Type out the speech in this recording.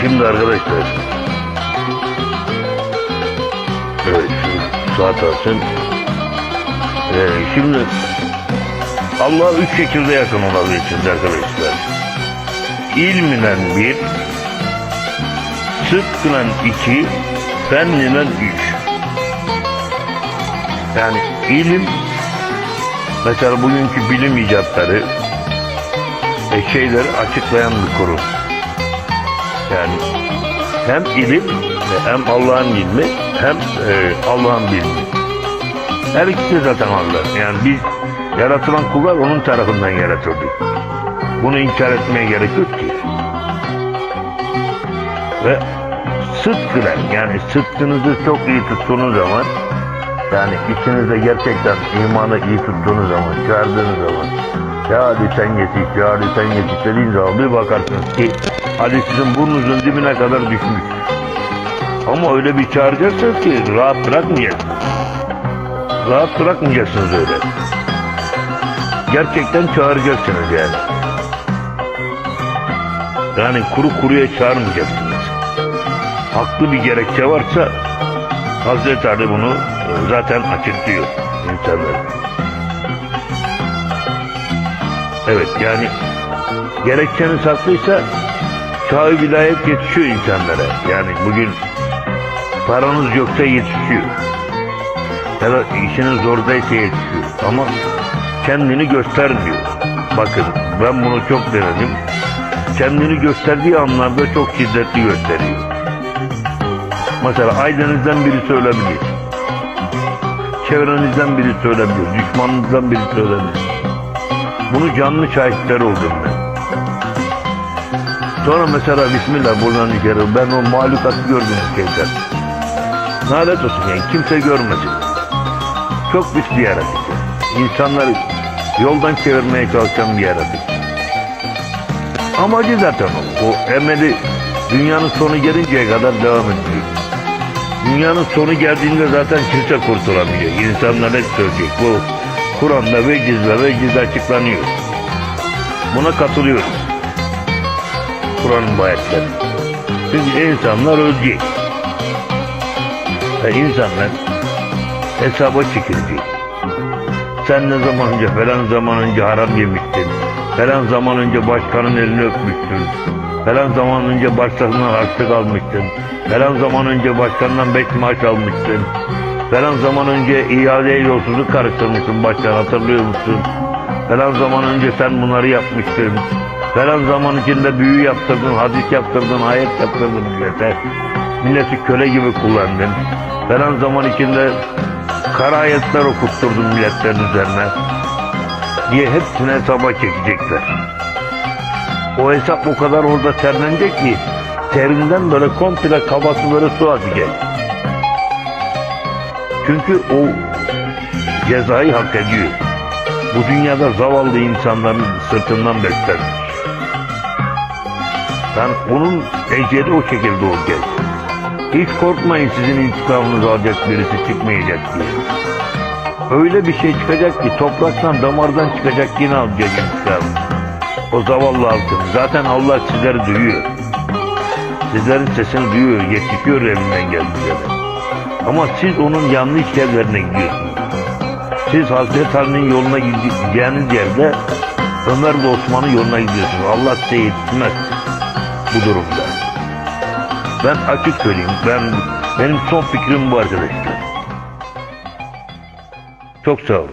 Şimdi arkadaşlar. Evet şu saat alsın. Ee, şimdi Allah üç şekilde yakın olabilirsiniz arkadaşlar. İlminen bir, sıdkınen iki, fenninen üç. Yani ilim, mesela bugünkü bilim icatları, e, şeyleri açıklayan bir kurum. Yani hem ilim hem Allah'ın ilmi hem e, Allah'ın bilimi. Her ikisi zaten Allah. Yani biz yaratılan kullar onun tarafından yaratıldık. Bunu inkar etmeye gerek yok ki. Ve sıdkılar yani sıdkınızı çok iyi tuttuğunuz zaman yani içinizde gerçekten imanı iyi tuttuğunuz zaman, çağırdığınız zaman ya hadi sen yetiş, ya hadi sen yetiş dediğin zaman bir bakarsınız ki hadi sizin burnunuzun dibine kadar düşmüş. Ama öyle bir çağıracaksınız ki rahat bırakmayacaksınız. Rahat bırakmayacaksınız öyle. Gerçekten çağıracaksınız yani. Yani kuru kuruya çağırmayacaksınız. Haklı bir gerekçe varsa Hazreti Ali bunu zaten açıklıyor insanlara. Evet yani gerekçeniz haklıysa çağ vilayet yetişiyor insanlara. Yani bugün paranız yoksa yetişiyor. Ya da işiniz zordaysa yetişiyor. Ama kendini göstermiyor. Bakın ben bunu çok denedim. Kendini gösterdiği anlarda çok şiddetli gösteriyor. Mesela ailenizden biri söyleyebilir. Çevrenizden biri söyleyebilir. Düşmanınızdan biri söyleyebilir. Bunu canlı şahitler oldum ben. Sonra mesela Bismillah buradan içeri ben o mahlukatı gördüm şeyden. Nalet olsun yani kimse görmedi. Çok pis bir yaratık. İnsanları yoldan çevirmeye çalışan bir yaratık. Amacı zaten o. O emeli dünyanın sonu gelinceye kadar devam edecek. Dünyanın sonu geldiğinde zaten kimse kurtulamayacak. İnsanlar hep söyleyecek. Bu Kur'an'da veciz ve veciz açıklanıyor. Buna katılıyoruz. Kur'an'ın bu ayetleri. Çünkü insanlar ölecek. Ve insanlar hesaba çekilecek. Sen ne zaman önce falan zaman önce haram yemiştin. Falan zaman önce başkanın elini öpmüştün. Falan zaman önce başkasından harçlık almıştın. Falan zaman önce başkandan beş maaş almıştın. Falan zaman önce iadeye yolsuzluk karıştırmışsın başkan hatırlıyor musun? Falan zaman önce sen bunları yapmıştın. Falan zaman içinde büyü yaptırdın, hadis yaptırdın, ayet yaptırdın millete. Milleti köle gibi kullandın. Falan zaman içinde kara ayetler okutturdun milletlerin üzerine. Diye hepsini hesaba çekecekler. O hesap o kadar orada terlenecek ki terinden böyle komple kafası böyle su akacak. Çünkü o cezayı hak ediyor. Bu dünyada zavallı insanların sırtından beslenmiş. Yani onun eceli o şekilde olacak. Hiç korkmayın sizin intikamınızı alacak birisi çıkmayacak diye. Öyle bir şey çıkacak ki topraktan damardan çıkacak yine alacak intikam. O zavallı halkın. Zaten Allah sizleri duyuyor. Sizlerin sesini duyuyor, yetişiyor elinden geldiğinde. Ama siz onun yanlış yerlerine gidiyorsunuz. Siz Hazreti Ali'nin yoluna gideceğiniz yerde Ömer ve Osman'ın yoluna gidiyorsunuz. Allah size yetişmez bu durumda. Ben açık söyleyeyim. Ben benim son fikrim bu arkadaşlar. Çok sağ olun.